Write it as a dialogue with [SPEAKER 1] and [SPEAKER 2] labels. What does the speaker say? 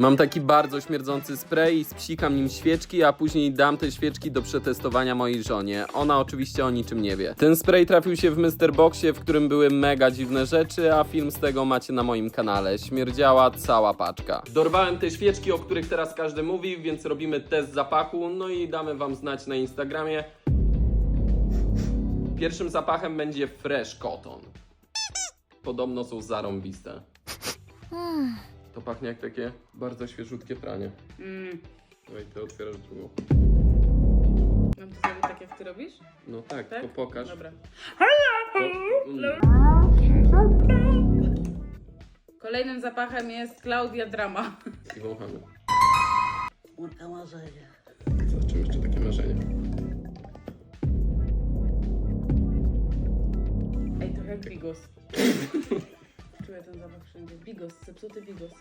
[SPEAKER 1] Mam taki bardzo śmierdzący spray i spsikam nim świeczki, a później dam te świeczki do przetestowania mojej żonie. Ona oczywiście o niczym nie wie. Ten spray trafił się w Mr. Boxie, w którym były mega dziwne rzeczy, a film z tego macie na moim kanale. Śmierdziała cała paczka. Dorwałem te świeczki, o których teraz każdy mówi, więc robimy test zapachu, no i damy wam znać na Instagramie. Pierwszym zapachem będzie fresh cotton. Podobno są zarąbiste. To pachnie jak takie bardzo świeżutkie pranie.
[SPEAKER 2] Mm.
[SPEAKER 1] No i ty otwierasz drugą.
[SPEAKER 2] Mam to zrobić tak, jak ty robisz?
[SPEAKER 1] No tak,
[SPEAKER 2] Tak?
[SPEAKER 1] to pokaż.
[SPEAKER 2] Dobra.
[SPEAKER 1] To, mm,
[SPEAKER 2] Kolejnym zapachem jest Klaudia Drama.
[SPEAKER 1] I wąchamy.
[SPEAKER 3] Chmurka marzenia.
[SPEAKER 1] Zobaczymy jeszcze takie marzenie.
[SPEAKER 2] Ej, trochę jak wszędzie. Bigos, zepsuty bigos.